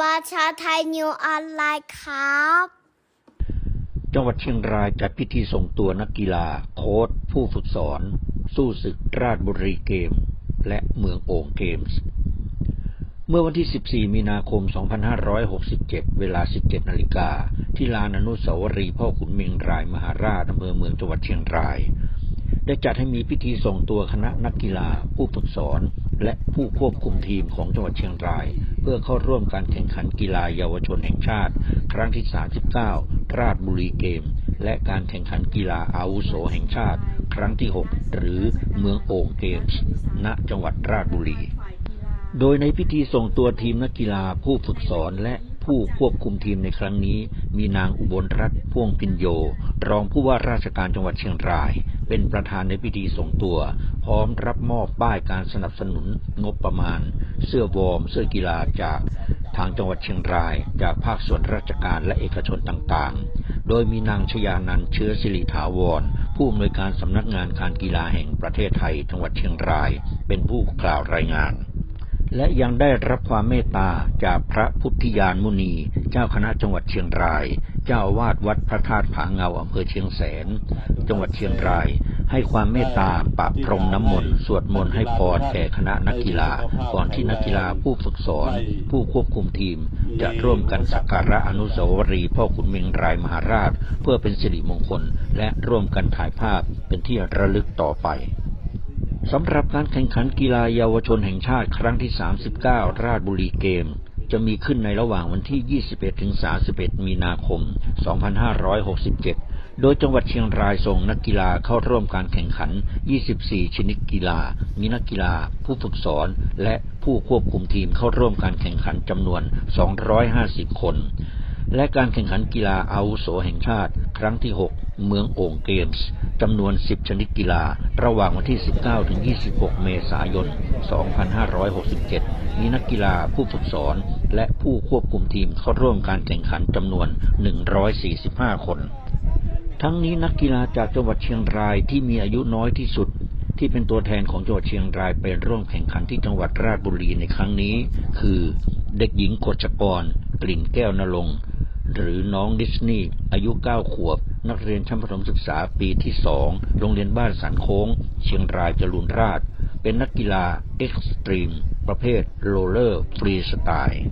ประชาไทยนิวออนไลน์ครับ จังหวัดเชียงรายจัดพิธีส่งตัวนักกีฬา โค้ชผู้ฝึกสอน สู้ศึกราชบุรีเกม และเมืองโอ่งเกมส์ เมื่อวันที่ 14 มีนาคม 2567 เวลา 17 นาฬิกา ที่ลานอนุสาวรีย์พ่อขุนเมงรายมหาราชอำเภอเมืองจังหวัดเชียงรายได้จัดให้มีพิธีส่งตัวคณะนักกีฬา ผู้ฝึกสอน และผู้ควบคุมทีมของจังหวัดเชียงราย เพื่อเข้าร่วมการแข่งขันกีฬาเยาวชนแห่งชาติ ครั้งที่ 39 ราชบุรีเกม และการแข่งขันกีฬาอาวุโสแห่งชาติ ครั้งที่ 6 หรือเมืองโอ่งเกมส์ ณ จังหวัดราชบุรี โดยในพิธีส่งตัวทีมนักกีฬาผู้ฝึกสอนและ ผู้ควบคุมทีมในครั้งนี้ มีนางอุบลรัตน์พ่วงพินโย รองผู้ว่าราชการจังหวัดเชียงราย เป็นประธานในพิธีส่งตัว พร้อมรับมอบป้ายการสนับสนุนงบประมาณ เสื้อวอร์ม เสื้อกีฬาจากทางจังหวัดเชียงราย จากภาคส่วนราชการและเอกชนต่างๆ โดยมีนางชยานันเชื้อสิริถาวร ผู้อำนวยการสำนักงานการกีฬาแห่งประเทศไทย จังหวัดเชียงราย เป็นผู้กล่าวรายงาน และยังได้รับความเมตตาจากพระพุทธยานมุนี เจ้าคณะจังหวัดเชียงราย เจ้าอาวาดวัดพระธาตุผาเงาอำเภอเชียงแสน จังหวัดเชียงราย ให้ความเมตตาปะพรมน้ำมนต์สวดมนต์ให้พรแก่คณะนักกีฬา ก่อนที่นักกีฬาผู้ฝึกสอน ผู้ควบคุมทีม จะร่วมกันสักการะอนุสาวรีย์พ่อขุนเมงรายมหาราช เพื่อเป็นสิริมงคล และร่วมกันถ่ายภาพเป็นที่ระลึกต่อไป สำหรับการแข่งขันกีฬาเยาวชนแห่งชาติครั้งที่ 39 ราชบุรีเกม จะมีขึ้นในระหว่างวันที่ 21 ถึง 31 มีนาคม 2567 โดยจังหวัดเชียงรายส่งนักกีฬาเข้าร่วมการแข่งขัน 24 ชนิดกีฬา มีนักกีฬา ผู้ฝึกสอน และผู้ควบคุมทีมเข้าร่วมการแข่งขันจำนวน 250 คนและการแข่งขันกีฬาอาวุโสแห่งชาติ ครั้งที่ 6 เมืองโอ่งเกมส์จำนวน 10 ชนิดกีฬา ระหว่างวันที่ 19 ถึง 26 เมษายน 2567 มีนักกีฬาผู้ฝึกสอน และผู้ควบคุมทีมเข้าร่วมการแข่งขันจำนวน 145 คน ทั้งนี้นักกีฬาจากจังหวัดเชียงรายที่มีอายุน้อยที่สุดที่เป็นตัวแทนของจังหวัดเชียงรายไปร่วมแข่งขันที่จังหวัดราชบุรีในครั้งนี้ คือ เด็กหญิงกฎชกร กลิ่นแก้วนรงค์ หรือน้องดิสนีย์อายุ 9 ขวบ นักเรียนชั้นประถมศึกษาปีที่ 2 โรงเรียนบ้านสันโค้ง เชียงรายจรูนราช เป็นนักกีฬาเอ็กซ์ตรีม ประเภทโรลเลอร์ฟรีสไตล์